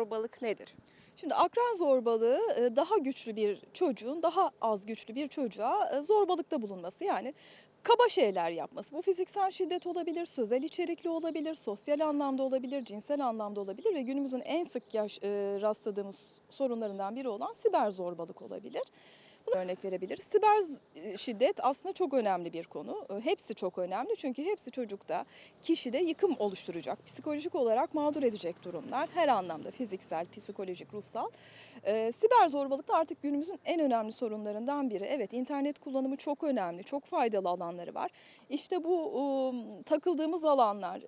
Zorbalık nedir? Şimdi akran zorbalığı e, daha güçlü bir çocuğun daha az güçlü bir çocuğa e, zorbalıkta bulunması. Yani kaba şeyler yapması. Bu fiziksel şiddet olabilir, sözel içerikli olabilir, sosyal anlamda olabilir, cinsel anlamda olabilir ve günümüzün en sık yaş, e, rastladığımız sorunlarından biri olan siber zorbalık olabilir. Örnek verebiliriz. Siber e, şiddet aslında çok önemli bir konu. E, Hepsi çok önemli çünkü hepsi çocukta, kişide yıkım oluşturacak, psikolojik olarak mağdur edecek durumlar. Her anlamda fiziksel, psikolojik, ruhsal. E, siber zorbalık da artık günümüzün en önemli sorunlarından biri. Evet internet kullanımı çok önemli, çok faydalı alanları var. İşte bu e, takıldığımız alanlar,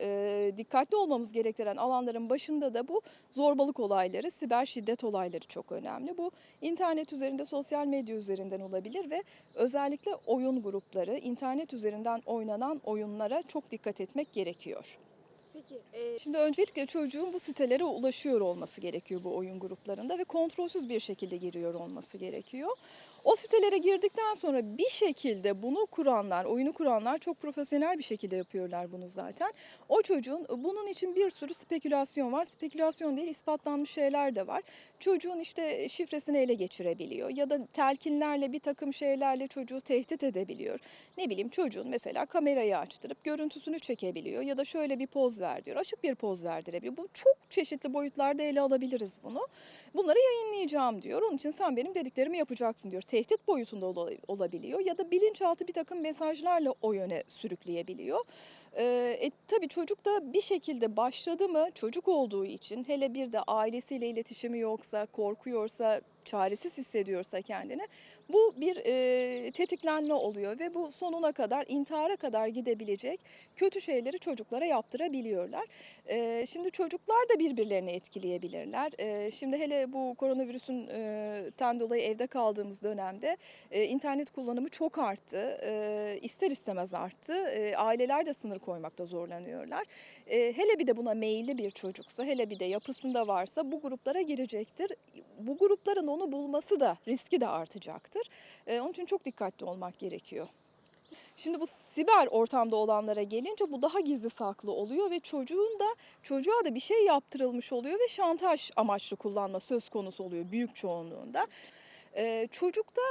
dikkatli olmamız gerektiren alanların başında da bu zorbalık olayları, siber şiddet olayları çok önemli. Bu internet üzerinde, sosyal medya üzerinden olabilir ve özellikle oyun grupları, internet üzerinden oynanan oyunlara çok dikkat etmek gerekiyor. Peki e, Şimdi öncelikle çocuğun bu sitelere ulaşıyor olması gerekiyor bu oyun gruplarında ve kontrolsüz bir şekilde giriyor olması gerekiyor. O sitelere girdikten sonra bir şekilde bunu kuranlar, oyunu kuranlar çok profesyonel bir şekilde yapıyorlar bunu zaten. O çocuğun bunun için bir sürü spekülasyon var. Spekülasyon değil, ispatlanmış şeyler de var. Çocuğun işte şifresini ele geçirebiliyor ya da telkinlerle bir takım şeylerle çocuğu tehdit edebiliyor. Ne bileyim çocuğun mesela kamerayı açtırıp görüntüsünü çekebiliyor ya da şöyle bir poz ver diyor. Açık bir poz verdirebiliyor. Bu çok çeşitli boyutlarda ele alabiliriz bunu. Bunları yayınlayacağım diyor. Onun için sen benim dediklerimi yapacaksın diyor. Tehdit boyutunda ola- olabiliyor ya da bilinçaltı bir takım mesajlarla o yöne sürükleyebiliyor. Ee, e, tabii çocuk da bir şekilde başladı mı çocuk olduğu için hele bir de ailesiyle iletişimi yoksa, korkuyorsa, çaresiz hissediyorsa kendini bu bir e, tetiklenme oluyor ve bu sonuna kadar intihara kadar gidebilecek kötü şeyleri çocuklara yaptırabiliyorlar. E, şimdi çocuklar da birbirlerini etkileyebilirler. E, şimdi hele bu koronavirüsün e, ten dolayı evde kaldığımız dönemde e, internet kullanımı çok arttı. E, ister istemez arttı. E, aileler de sınır koymakta zorlanıyorlar. E, hele bir de buna meyilli bir çocuksa, hele bir de yapısında varsa bu gruplara girecektir. Bu grupların onu bulması da riski de artacaktır. E, onun için çok dikkatli olmak gerekiyor. Şimdi bu siber ortamda olanlara gelince bu daha gizli saklı oluyor ve çocuğun da çocuğa da bir şey yaptırılmış oluyor ve şantaj amaçlı kullanma söz konusu oluyor büyük çoğunluğunda. Çocukta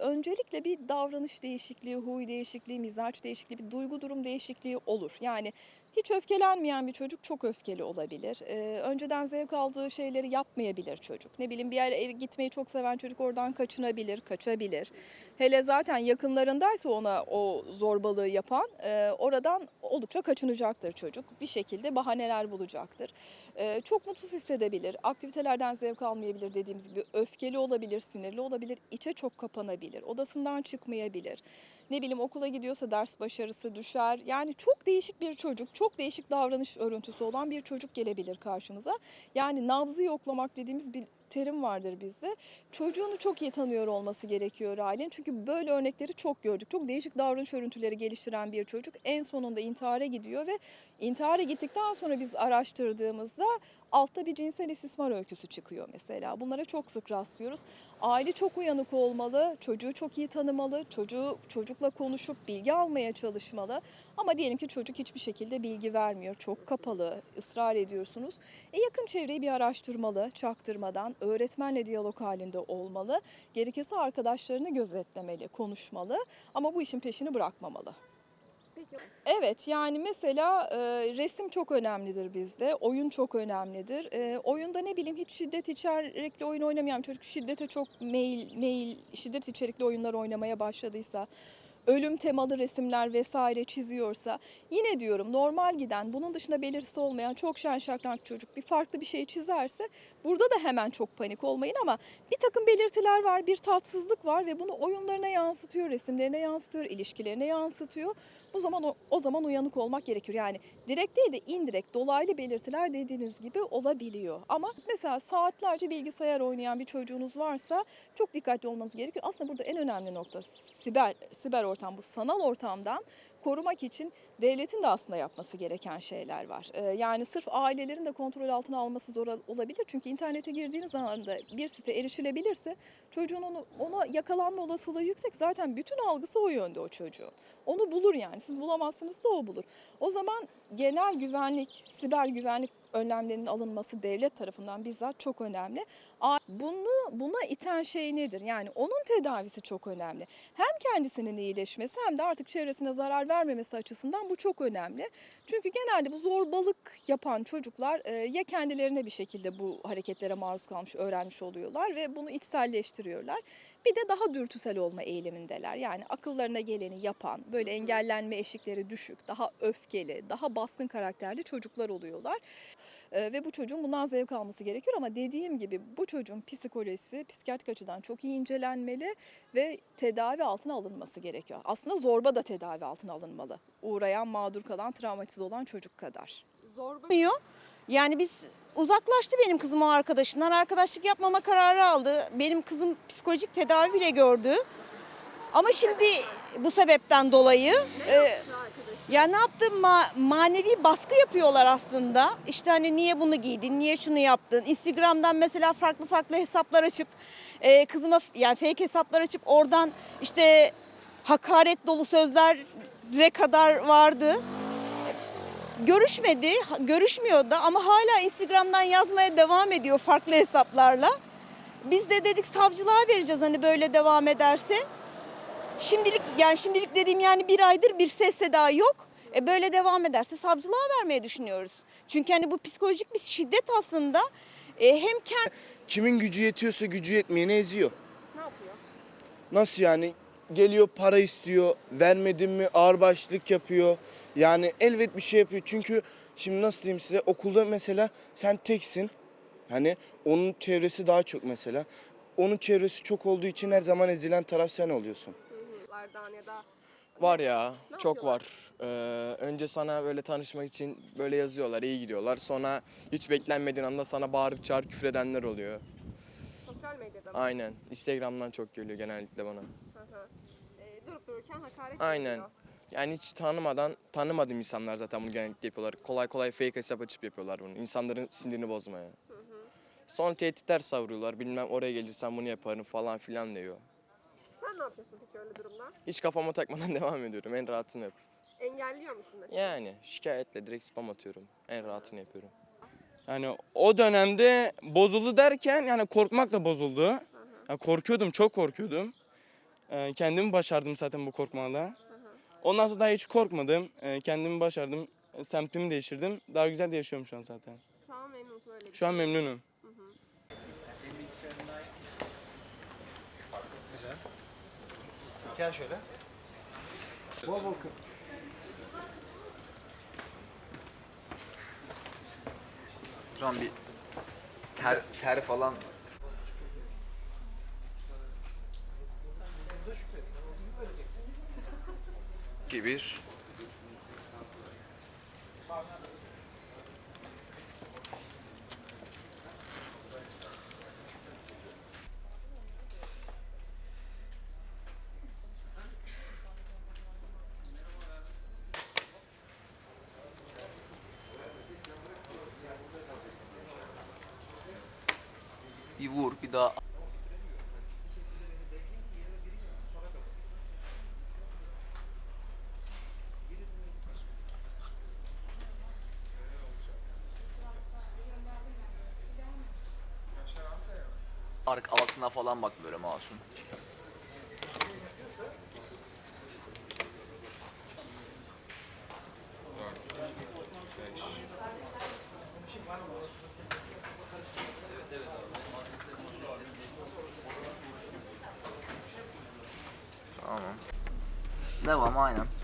öncelikle bir davranış değişikliği, huy değişikliği, mizaç değişikliği, bir duygu durum değişikliği olur. Yani hiç öfkelenmeyen bir çocuk çok öfkeli olabilir. Ee, önceden zevk aldığı şeyleri yapmayabilir çocuk. Ne bileyim bir yere gitmeyi çok seven çocuk oradan kaçınabilir, kaçabilir. Hele zaten yakınlarındaysa ona o zorbalığı yapan e, oradan oldukça kaçınacaktır çocuk. Bir şekilde bahaneler bulacaktır. E, çok mutsuz hissedebilir, aktivitelerden zevk almayabilir dediğimiz gibi öfkeli olabilir, sinirli olabilir, içe çok kapanabilir, odasından çıkmayabilir. Ne bileyim okula gidiyorsa ders başarısı düşer. Yani çok değişik bir çocuk, çok değişik davranış örüntüsü olan bir çocuk gelebilir karşımıza. Yani nabzı yoklamak dediğimiz bir terim vardır bizde. Çocuğunu çok iyi tanıyor olması gerekiyor ailenin. Çünkü böyle örnekleri çok gördük. Çok değişik davranış örüntüleri geliştiren bir çocuk en sonunda intihara gidiyor ve intihara gittikten sonra biz araştırdığımızda altta bir cinsel istismar öyküsü çıkıyor mesela. Bunlara çok sık rastlıyoruz. Aile çok uyanık olmalı, çocuğu çok iyi tanımalı, çocuğu çocukla konuşup bilgi almaya çalışmalı. Ama diyelim ki çocuk hiçbir şekilde bilgi vermiyor, çok kapalı, ısrar ediyorsunuz. E yakın çevreyi bir araştırmalı, çaktırmadan, öğretmenle diyalog halinde olmalı. Gerekirse arkadaşlarını gözetlemeli, konuşmalı ama bu işin peşini bırakmamalı. peki Evet yani mesela e, resim çok önemlidir bizde. Oyun çok önemlidir. E, oyunda ne bileyim hiç şiddet içerikli oyun oynamayan çocuk şiddete çok meyil, meyil şiddet içerikli oyunlar oynamaya başladıysa ölüm temalı resimler vesaire çiziyorsa yine diyorum normal giden bunun dışında belirtisi olmayan çok şen şakrak çocuk bir farklı bir şey çizerse burada da hemen çok panik olmayın ama bir takım belirtiler var bir tatsızlık var ve bunu oyunlarına yansıtıyor resimlerine yansıtıyor ilişkilerine yansıtıyor. Bu zaman o, o zaman uyanık olmak gerekiyor. Yani direkt değil de indirekt dolaylı belirtiler dediğiniz gibi olabiliyor. Ama mesela saatlerce bilgisayar oynayan bir çocuğunuz varsa çok dikkatli olmanız gerekiyor. Aslında burada en önemli nokta siber siber ortam bu sanal ortamdan korumak için devletin de aslında yapması gereken şeyler var. Ee, yani sırf ailelerin de kontrol altına alması zor olabilir. Çünkü internete girdiğiniz anda bir site erişilebilirse çocuğun onu ona yakalanma olasılığı yüksek. Zaten bütün algısı o yönde o çocuğun. Onu bulur yani. Siz bulamazsınız da o bulur. O zaman genel güvenlik, siber güvenlik önlemlerin alınması devlet tarafından bizzat çok önemli. Bunu buna iten şey nedir? Yani onun tedavisi çok önemli. Hem kendisinin iyileşmesi hem de artık çevresine zarar vermemesi açısından bu çok önemli. Çünkü genelde bu zorbalık yapan çocuklar e, ya kendilerine bir şekilde bu hareketlere maruz kalmış, öğrenmiş oluyorlar ve bunu içselleştiriyorlar. Bir de daha dürtüsel olma eğilimindeler. Yani akıllarına geleni yapan, böyle engellenme eşikleri düşük, daha öfkeli, daha baskın karakterli çocuklar oluyorlar. Ee, ve bu çocuğun bundan zevk alması gerekiyor ama dediğim gibi bu çocuğun psikolojisi psikiyatrik açıdan çok iyi incelenmeli ve tedavi altına alınması gerekiyor. Aslında zorba da tedavi altına alınmalı. Uğrayan, mağdur kalan, travmatize olan çocuk kadar. Zorba. Yani biz uzaklaştı benim kızım o arkadaşından. Arkadaşlık yapmama kararı aldı. Benim kızım psikolojik tedavi bile gördü. Ama şimdi bu sebepten dolayı e, ya ne yaptı Ma- manevi baskı yapıyorlar aslında. İşte hani niye bunu giydin, niye şunu yaptın. Instagram'dan mesela farklı farklı hesaplar açıp e, kızıma yani fake hesaplar açıp oradan işte hakaret dolu sözlere kadar vardı görüşmedi, ha- görüşmüyor da ama hala Instagram'dan yazmaya devam ediyor farklı hesaplarla. Biz de dedik savcılığa vereceğiz hani böyle devam ederse. Şimdilik yani şimdilik dediğim yani bir aydır bir ses seda yok. E böyle devam ederse savcılığa vermeye düşünüyoruz. Çünkü hani bu psikolojik bir şiddet aslında e, hem kendi Kimin gücü yetiyorsa gücü yetmeyeni eziyor. ne yapıyor? Nasıl yani? Geliyor para istiyor, vermedin mi ağırbaşlık yapıyor. Yani elbet bir şey yapıyor. Çünkü şimdi nasıl diyeyim size okulda mesela sen teksin. Hani onun çevresi daha çok mesela. Onun çevresi çok olduğu için her zaman ezilen taraf sen oluyorsun. Lardan ya da Var ya, Ne çok yapıyorlar? var. Ee, önce sana böyle tanışmak için böyle yazıyorlar, iyi gidiyorlar. Sonra hiç beklenmediğin anda sana bağırıp çağırıp küfür edenler oluyor. sosyal medyada mı? Aynen. Instagram'dan çok geliyor genellikle bana. Hı hı. Ee, durup dururken hakaret Aynen. ediyor. Yani hiç tanımadan, tanımadığım insanlar zaten bunu genellikle yapıyorlar. Kolay kolay fake hesap açıp yapıyorlar bunu. İnsanların sinirini bozmaya. Sonra tehditler savuruyorlar. Bilmem oraya gelirsen bunu yaparım falan filan diyor. Sen ne yapıyorsun peki öyle durumda? Hiç kafama takmadan devam ediyorum. En rahatını yap. Engelliyor musun mesela? Yani şikayetle direkt spam atıyorum. En rahatını yapıyorum. Yani o dönemde bozuldu derken yani korkmakla bozuldu. Yani korkuyordum, çok korkuyordum. Ee, kendimi başardım zaten bu korkmada. Ondan sonra daha hiç korkmadım. Ee, kendimi başardım. Semtimi değiştirdim. Daha güzel de yaşıyorum şu an zaten. Şu an memnunsun öyle Şu an memnunum. Gel şöyle. Şu an bir ter, ter falan İki bir. Bir vur bir daha Ark altına falan bak böyle masum. Tamam. Devam aynen.